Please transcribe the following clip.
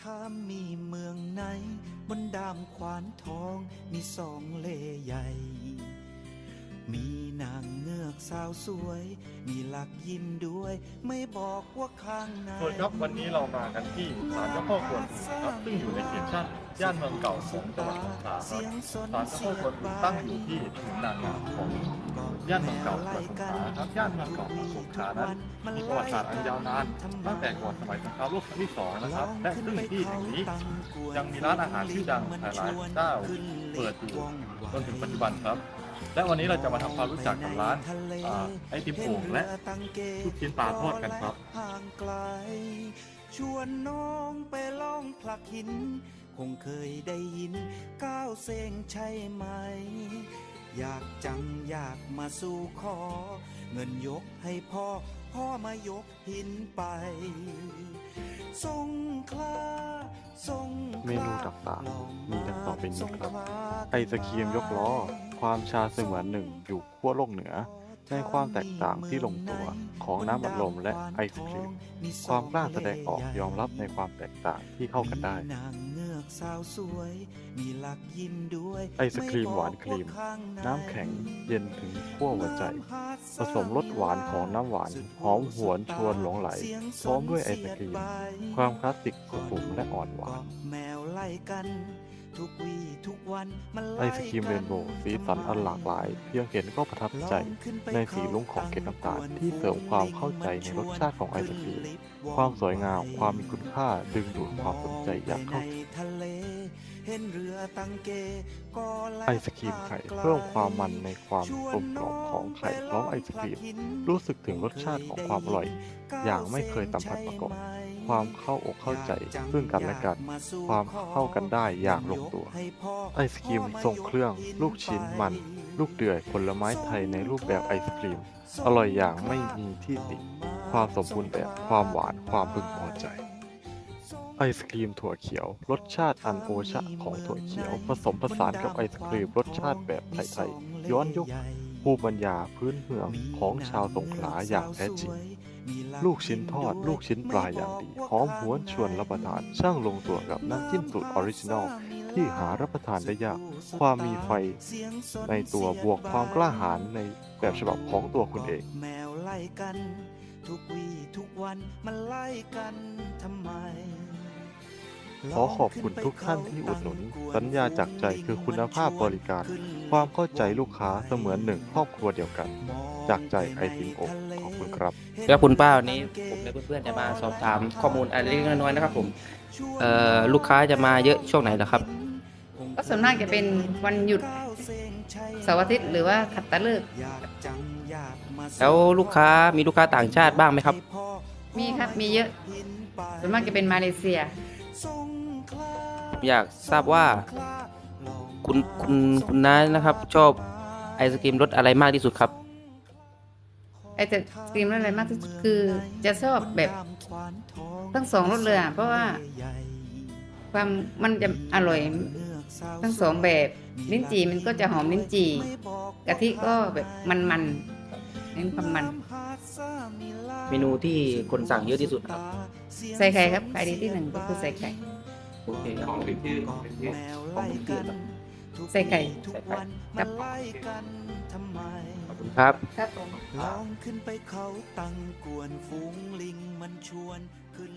ถ้ามีเมืองไหน บนดามขวานทองมีสองเล่ใหญ่ มีนางเงือกสาวสวย มีหลักยิ้มด้วย ไม่บอกว่าข้างในสวัสดีครับวันนี้เรามากันที่ศาลเจ้าพ่อกวนอูครับซึ่งอยู่ในเขตชันย่านเมืองเก่าของจังหวัดสงขลาครับศาลเจ้าพ่อกวนอูตั้งอยู่ที่ถนนนางงามของ ย่านเมืองเก่าจังหวัดสงขลาครับย่านเมืองเก่าของสงขลานั้นมีประวัติศาสตร์อันยาวนานตั้งแต่ก่อนสมัยสงครามโลกครั้งที่สองนะครับ และซึ่งที่แห่งนี้ยังมีร้านอาหารชื่อดังหลายร้านเจ้าเปิดอยู่จนถึงปัจจุบันครับ และวันนี้เราจะมาทำความรู้จักกับร้านอ่าไอติมโอ่งและลูกชิ้นปลาทอดกันครับห่างไกลชวนน้องไปลองผลักหิน คงเคยได้ยินก้าวเซงใช่ไหม อยากจังอยากมาสู่ขอ เงินยกให้พ่อ พ่อมายกหินไปสงขลาสงขลาเมนูต่างๆมีดังต่อไปนี้ครับสงขลาไอศครีมยกล้อ ความชาเสมือนหนึ่งอยู่ขั้วโลกเหนือ ในความแตกต่างที่ลงตัวของน้ำอัดลมและไอศครีม ความกล้าแสดงออกยอมรับในความแตกต่างที่เข้ากันได้มีนางเงือกสาวสวย มีหลักยิ้มด้วยไอศกรีมหวานครีม น้ำแข็งเย็นถึงขั้วหัวใจ ผสมรสหวานของน้ำหวาน หอมหวนชวนหลงไหล พร้อมด้วยไอศกรีม ความคลาสสิกสุขุมและอ่อนหวานแมวไล่กันทุกวี่ทุกวันมันไอศครีมเรนโบว์สีสันอันหลากหลาย เพียงเห็นก็ประทับใจในสีลุ้งของเกล็ดน้ำตาลที่เสริมความเข้าใจในรสชาติของไอศกรีม ความสวยงามความมีคุณค่าดึงดูดความสนใจอย่างเข้าถึงทะเล เห็นเรือตังเกก็แลไอศกรีมไข่เพิ่มความมันในความกลมกล่อมของไข่พร้อมไอศกรีม รู้สึกถึงรสชาติของความอร่อย อย่างไม่เคยสัมผัสมาก่อนความเข้าอกเข้าใจซึ่งกันและกัน ความเข้ากันได้อย่างลงตัว ไอศกรีมทรงเครื่อง ลูกชิ้นมัน ลูกเดือยผลไม้ไทยในรูปแบบไอศกรีม อร่อยอย่างไม่มีที่ติความสมบูรณ์แบบความหวานความพึงพอใจ ไอศกรีมถั่วเขียว รสชาติอันโอชะของถั่วเขียว ผสมผสานกับไอศกรีมรสชาติแบบไทยๆย้อนยุคภูมิปัญญาพื้นเมืองของชาวสงขลาอย่างแท้จริง ลูกชิ้นทอด ลูกชิ้นปลาอย่างดีหอมหวนชวนรับประทาน ช่างลงตัวกับน้ำจิ้มสูตรออริจินอลที่หารับประทานได้ยาก ความมีไฟในตัวบวกความกล้าหาญในแบบฉบับของตัวคุณเอง แมวไล่กัน ทุกวีทุกวันมันไล่กันทำไม ขอขอบคุณทุกท่านที่อุดหนุน สัญญาจากใจคือคุณภาพบริการ ความเข้าใจลูกค้าเสมือนหนึ่งครอบครัวเดียวกัน จากใจไอติมอกขอบคุณครับแล้วคุณป้าวันนี้ผมและเพื่อนๆจะมาสอบถามข้อมูลอะไรเล็กๆน้อยๆนะครับผมเอ่อลูกค้าจะมาเยอะช่วงไหนล่ะครับ ก็ส่วนมากจะเป็นวันหยุดเสาร์อาทิตย์หรือว่าขัดตะเลิกษ์แล้วลูกค้ามีลูกค้าต่างชาติบ้างไหมครับ มีครับมีเยอะ ส่วนมากจะเป็นมาเลเซีย อยากทราบว่าคุณคุณคุณน้านะครับ ชอบไอศกรีมรสอะไรมากที่สุดครับ ไอศกรีมรสอะไรมากที่สุดคือ จะชอบแบบทั้งสองรสเลยอะเพราะว่า ความมันจะอร่อยทั้งสองแบบลิ้นจี่มันก็จะหอมลิ้นจี่กะทิก็แบบมันๆเน้นความมัน เมนูที่คนสั่งเยอะที่สุดครับ ใส่ไข่ครับขายดีที่หนึ่งก็คือใส่ไข่ โอเคครับของเป็นชื่อของเป็นชื่อของเป็นชื่อครับใส่ไข่ใส่ไข่ครับขอบคุณครับครับผมลองขึ้นไปเขาตั้งกวนฝูงลิงมันชวนขึ้น